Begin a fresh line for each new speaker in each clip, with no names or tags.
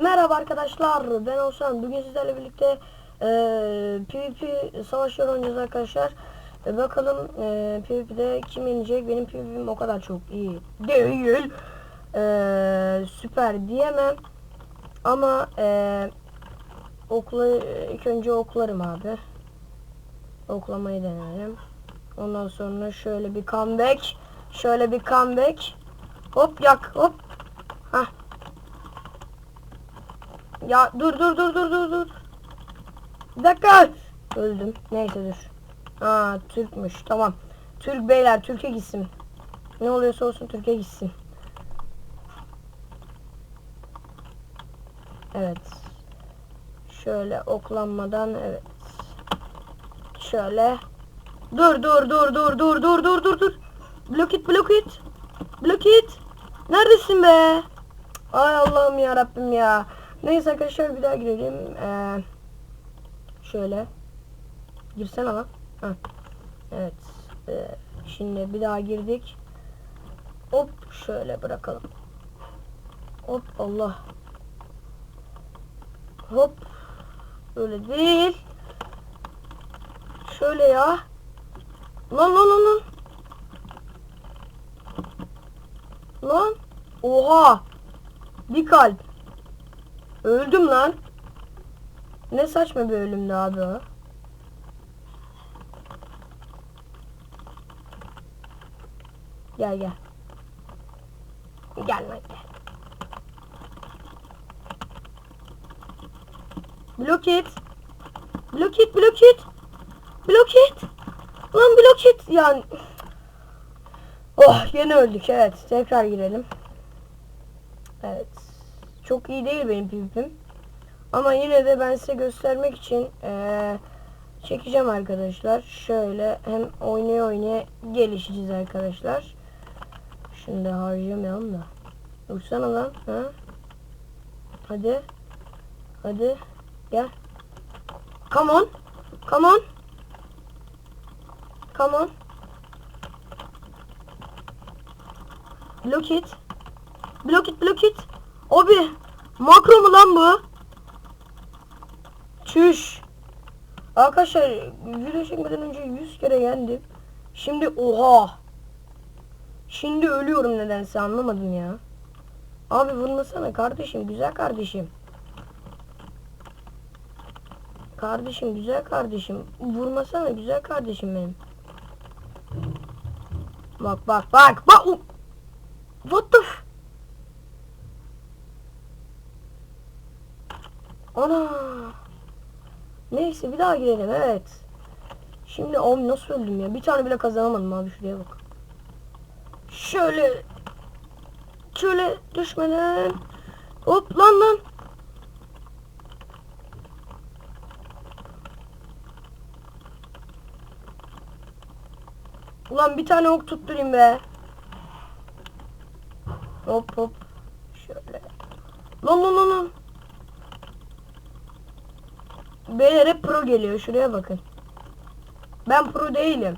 Merhaba arkadaşlar ben Oğuzhan. Bugün sizlerle birlikte e, PvP savaşları oynayacağız arkadaşlar. E, bakalım e, PvP'de kim yenecek? Benim PvP'm o kadar çok iyi değil. E, süper diyemem. Ama e, okla ilk önce oklarım abi. Oklamayı denerim ondan sonra şöyle bir comeback şöyle bir comeback. Hop yak hop. Hah ya dur dur dur dur dur dur. Bir dakika. Öldüm. Neyse dur. Aa Türkmüş. Tamam. Türk beyler Türkiye gitsin. Ne oluyorsa olsun Türkiye gitsin. Evet. Şöyle oklanmadan evet. Şöyle. Dur dur dur dur dur dur dur dur dur. Blok it blok it. Blok it. Neredesin be? Ay Allah'ım ya Rabbim ya. Neyse arkadaşlar bir daha girelim. Ee, şöyle. Girsene lan. Heh. Evet. Ee, şimdi bir daha girdik. Hop şöyle bırakalım. Hop Allah. Hop. Öyle değil. Şöyle ya. Lan lan lan lan. Lan. Oha. Bir kalp. Öldüm lan. Ne saçma bir ölümdü abi o. Gel gel. Gel lan gel. Blok et. Blok et, blok et. Blok et. Lan blok et. Yani. Oh yine öldük evet. Tekrar girelim. Evet. Çok iyi değil benim PvP'm. Ama yine de ben size göstermek için eee, çekeceğim arkadaşlar. Şöyle hem oynaya oynaya gelişeceğiz arkadaşlar. Da harcamayalım da. Dursana lan. Ha? Hadi. Hadi. Gel. Come on. Come on. Come on. Block it. Block it, block it. Abi makro mu lan bu? Çüş. Arkadaşlar video çekmeden önce 100 kere yendim. Şimdi oha. Şimdi ölüyorum nedense anlamadım ya. Abi vurmasana kardeşim güzel kardeşim. Kardeşim güzel kardeşim. Vurmasana güzel kardeşim benim. Bak bak bak bak. What the f- Ana. Neyse bir daha girelim evet. Şimdi abi nasıl öldüm ya? Bir tane bile kazanamadım abi şuraya bak. Şöyle şöyle düşmeden hop lan lan. Ulan bir tane ok tutturayım be. Hop hop. Şöyle. Lan lan lan lan. Beyler pro geliyor. Şuraya bakın. Ben pro değilim.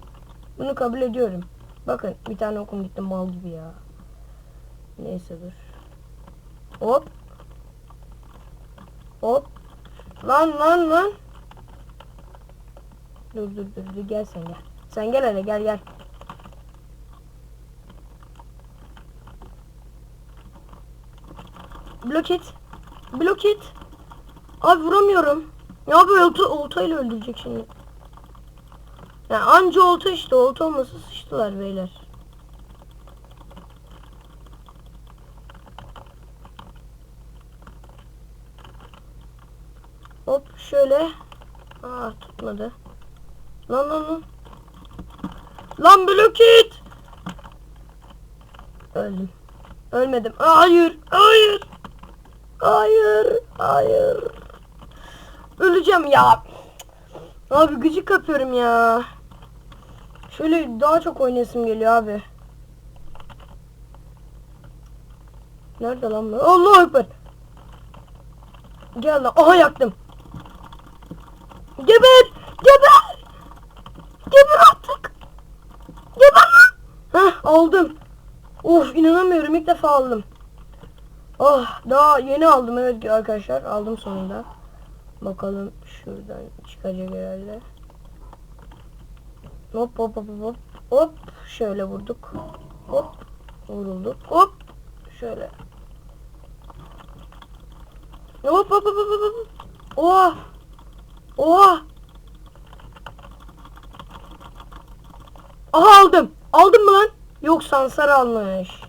Bunu kabul ediyorum. Bakın bir tane okum gitti mal gibi ya. Neyse dur. Hop. Hop. Lan lan lan. Dur dur dur, dur. gel sen gel. Sen gel hele gel gel. Blok et. Blok et. Abi vuramıyorum. Ya bu olta, oltayla öldürecek şimdi. Ya anca olta işte. Olta olmasa sıçtılar beyler. Hop şöyle. Ah tutmadı. Lan lan lan. Lan blok it. Öldüm. Ölmedim. Hayır. Hayır. Hayır. Hayır. Öleceğim ya. Abi gıcık kapıyorum ya. Şöyle daha çok oynayasım geliyor abi. Nerede lan bu? Allah ekber. Gel lan. Aha yaktım. Geber. Geber. Geber artık. Geber lan. Heh aldım. Of inanamıyorum ilk defa aldım. Oh daha yeni aldım evet arkadaşlar aldım sonunda. Bakalım şuradan çıkacak herhalde. Hop hop hop hop hop şöyle vurduk. Hop vurulduk. Hop şöyle. Hop hop hop hop hop. Oha. Oha. Aha aldım. Aldım mı lan? Yok sansar almış.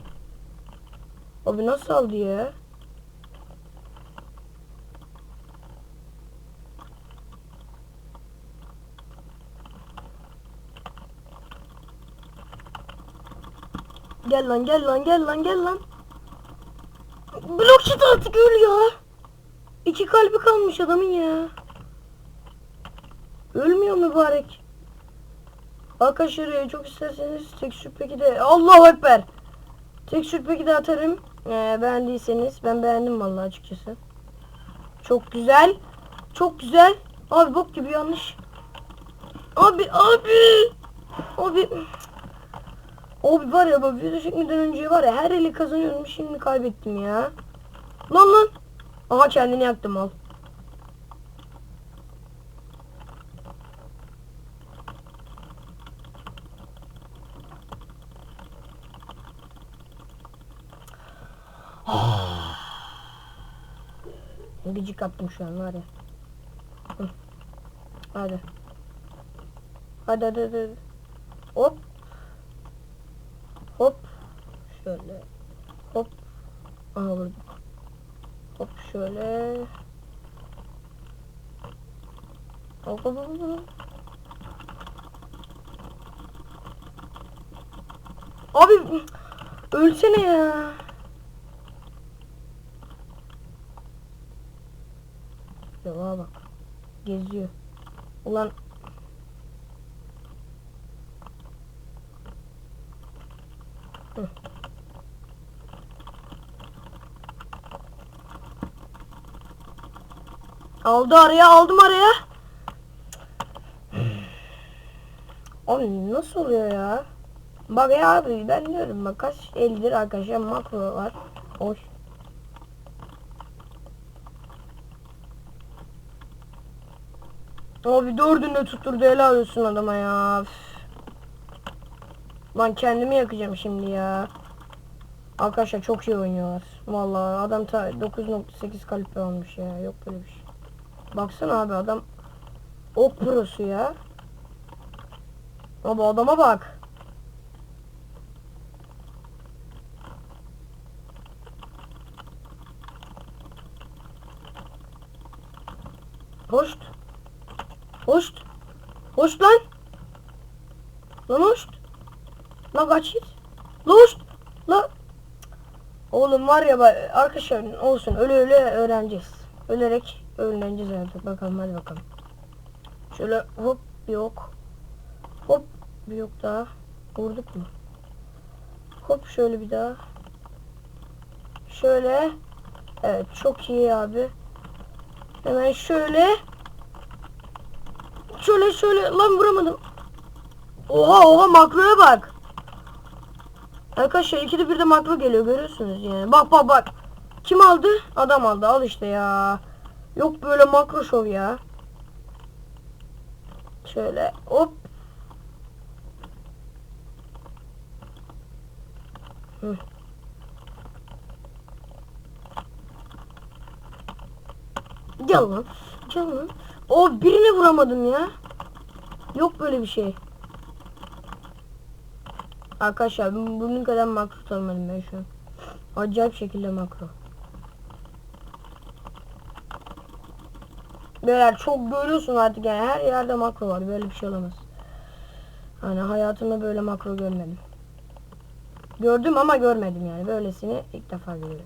Abi nasıl aldı ya? Gel lan gel lan gel lan gel lan. Blok shit artık öl ya. İki kalbi kalmış adamın ya. Ölmüyor mübarek. Arkadaşlar çok isterseniz tekstür peki de Allahu Ekber. Tekstür peki de atarım. Ee, beğendiyseniz ben beğendim vallahi açıkçası. Çok güzel. Çok güzel. Abi bok gibi yanlış. Abi abi. Abi. Abi var ya bak video çekmeden önce var ya her eli kazanıyorum şimdi kaybettim ya. Lan lan. Aha kendini yaktım al. Gıcık yaptım şu an var ya. Hadi hadi hadi. hadi. Hop. Hop. Şöyle. Hop. Aha vurdum. Hop şöyle. Hop hop hop hop. Abi ölsene ya. Yola bak. Geziyor. Ulan Aldı araya aldım araya. Oğlum nasıl oluyor ya? Bak ya abi ben diyorum bak kaç eldir arkadaşlar makro var. Hoş. Abi dördünü tutturdu helal olsun adama ya. Üf. Lan kendimi yakacağım şimdi ya. Arkadaşlar çok iyi oynuyorlar. Vallahi adam ta 9.8 kalite almış ya. Yok böyle bir şey. Baksana abi adam ok prosu ya. Abi adama bak. Hoşt. Hoşt. Hoşt lan. Lan hoşt. La kaç git. La hoşt. La. Oğlum var ya bak arkadaşlar olsun öyle öyle öğreneceğiz. Ölerek öğreneceğiz artık bakalım hadi bakalım. Şöyle hop yok. Hop bir yok daha. Vurduk mu? Hop şöyle bir daha. Şöyle. Evet çok iyi abi. Hemen şöyle. Şöyle şöyle lan vuramadım. Oha oha makroya bak. Arkadaşlar ikide bir de makro geliyor görüyorsunuz yani. Bak bak bak. Kim aldı? Adam aldı al işte ya. Yok böyle makro şov ya. Şöyle hop. Hı. Gel lan. Gel lan. O birine vuramadım ya. Yok böyle bir şey. Arkadaşlar bu- bunun kadar makro tanımadım ben şu an. Acayip şekilde makro. Beyler çok görüyorsun artık yani her yerde makro var böyle bir şey olamaz. Hani hayatımda böyle makro görmedim. Gördüm ama görmedim yani böylesini ilk defa görüyorum.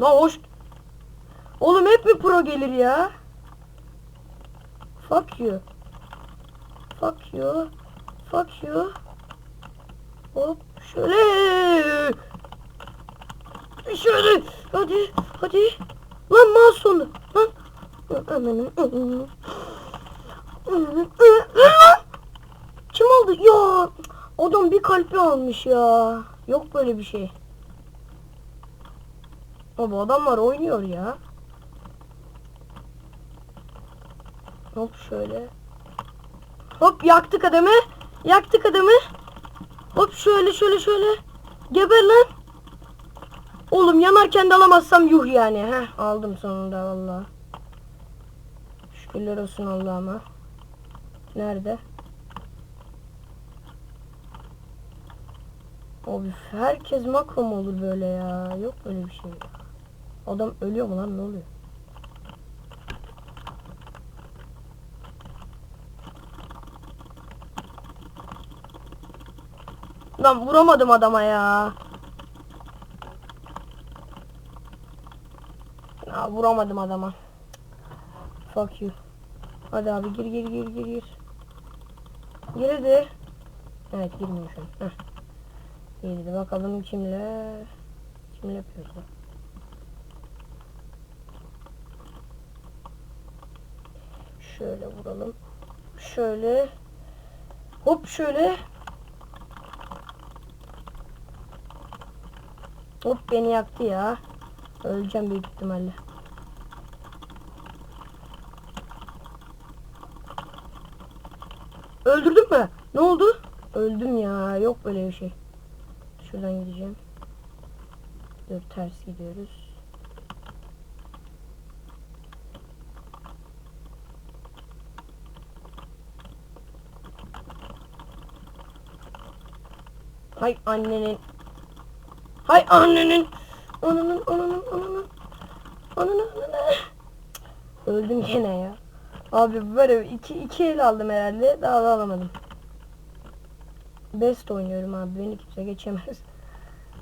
La hoş. Oğlum hep mi pro gelir ya? Fuck you. Fuck you. Fuck you. Hop şöyle. Şöyle. Hadi. Hadi. Lan mouse sondu. Lan. Kim aldı? Ya. Adam bir kalbi almış ya. Yok böyle bir şey. Ama adamlar oynuyor ya. Hop şöyle. Hop yaktık adamı. Yaktık adamı. Hop şöyle şöyle şöyle. Geber lan. Oğlum yanarken de alamazsam yuh yani. Heh aldım sonunda valla. Şükürler olsun Allah'ıma. Nerede? Abi herkes makro mu olur böyle ya? Yok böyle bir şey. Adam ölüyor mu lan ne oluyor? Lan vuramadım adama ya. Ya vuramadım adama. Fuck you. Hadi abi gir gir gir gir gir. Gir hadi. Evet girmiyor şu an. Girdi bakalım kimle. Kimle yapıyoruz ya. Şöyle vuralım. Şöyle. Hop şöyle. Hop beni yaktı ya. Öleceğim büyük ihtimalle. Öldürdün mü? Ne oldu? Öldüm ya. Yok böyle bir şey. Şuradan gideceğim. Dur ters gidiyoruz. Hay annenin. Hay annenin. Ananın ananın ananın. Ananın ananın. Öldüm gene ya. Abi böyle iki, iki el aldım herhalde. Daha da alamadım. Best oynuyorum abi. Beni kimse geçemez.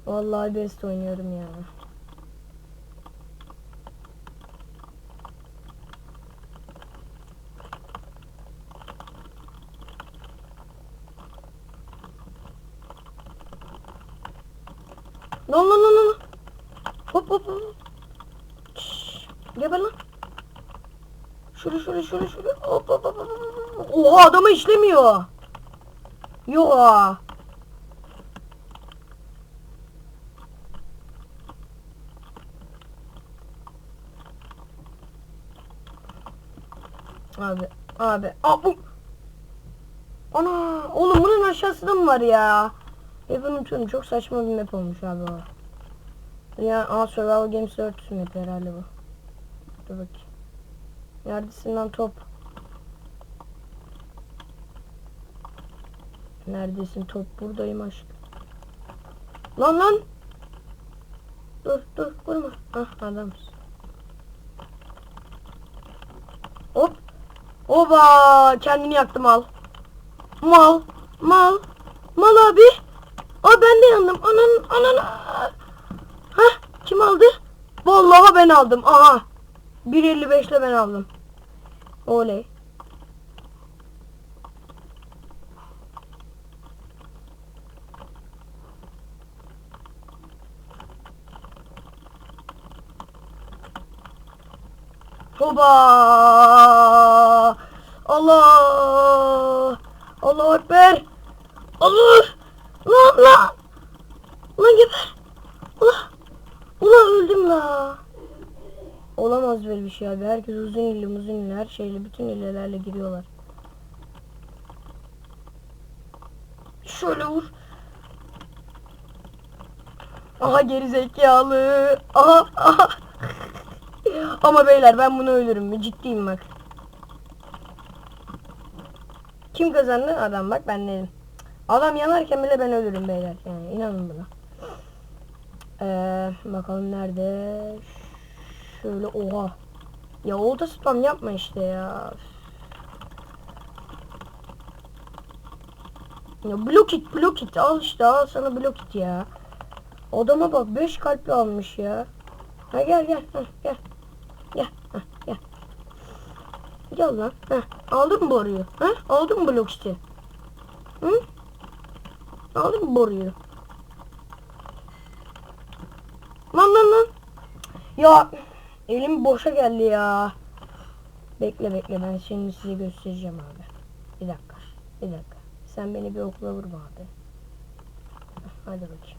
Vallahi best oynuyorum ya. Lan lan lan lan. Hop hop hop. Geber lan. Şöyle şöyle şöyle şöyle. Hop hop hop. Oha adama işlemiyor. Yo. Abi abi. Aa, bu. Ana oğlum bunun aşağısında mı var ya? Hep unutuyorum çok saçma bir map olmuş abi o. Ya aa Survival Games 4 map herhalde bu. Dur bakayım. Neredesin lan top? Neredesin top? Buradayım aşk. Lan lan. Dur dur vurma. Ah adamsın. Hop. Oba kendini yaktım al. Mal. Mal. Mal abi. Ben de yandım. Anan anan. Hah kim aldı? Vallahi ben aldım. Aha. 1.55 ile ben aldım. Oley. Hoba! Allah! Allah Ekber! Allah! Lan lan! Lan geber! Ulan! Ulan öldüm la! Olamaz böyle bir şey abi. Herkes uzun illi uzun illi her şeyle bütün illelerle giriyorlar. Şöyle vur. Aha geri zekalı. Aha aha. Ama beyler ben bunu ölürüm. Ciddiyim bak. Kim kazandı? Adam bak ben dedim. Adam yanarken bile ben ölürüm beyler. Yani inanın buna. Ee, bakalım nerede? Şöyle oha. Ya olta spam yapma işte ya. Ya blok it blok it al işte al sana blok it ya. Adama bak 5 kalpli almış ya. Ha gel gel heh, gel. Gel heh, gel. Gel lan. Heh, aldın mı boruyu? Ha? Aldın mı blok iti? Hı? Aldım boruyu. Lan lan lan. Ya elim boşa geldi ya. Bekle bekle ben şimdi size göstereceğim abi. Bir dakika. Bir dakika. Sen beni bir okula vurma abi. Hadi bakayım.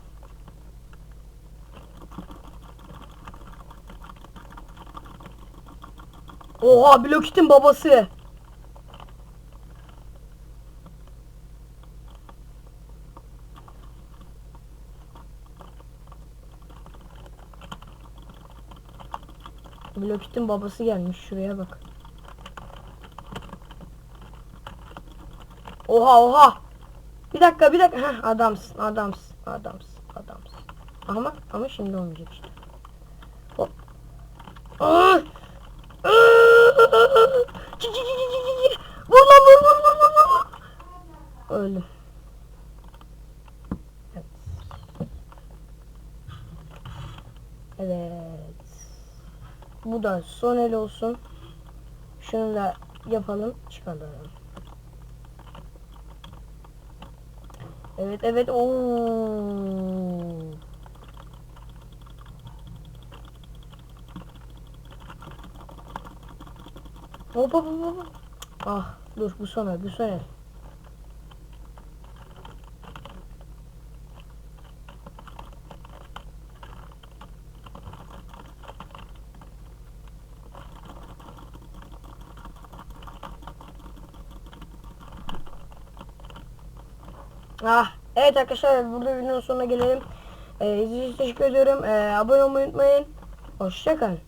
Oha Blokit'in babası. Blokit'in babası gelmiş şuraya bak. Oha oha. Bir dakika bir dakika. Heh, adamsın adamsın adamsın adamsın. Ama ama şimdi olmayacak işte. Da son el olsun. Şunu da yapalım çıkalım. Evet evet. Hop hop hop hop. Ah dur bu son el bu son el. Ah evet arkadaşlar burada videonun sonuna gelelim. Ee, izlediğiniz için teşekkür ediyorum. Ee, abone olmayı unutmayın. Hoşçakalın.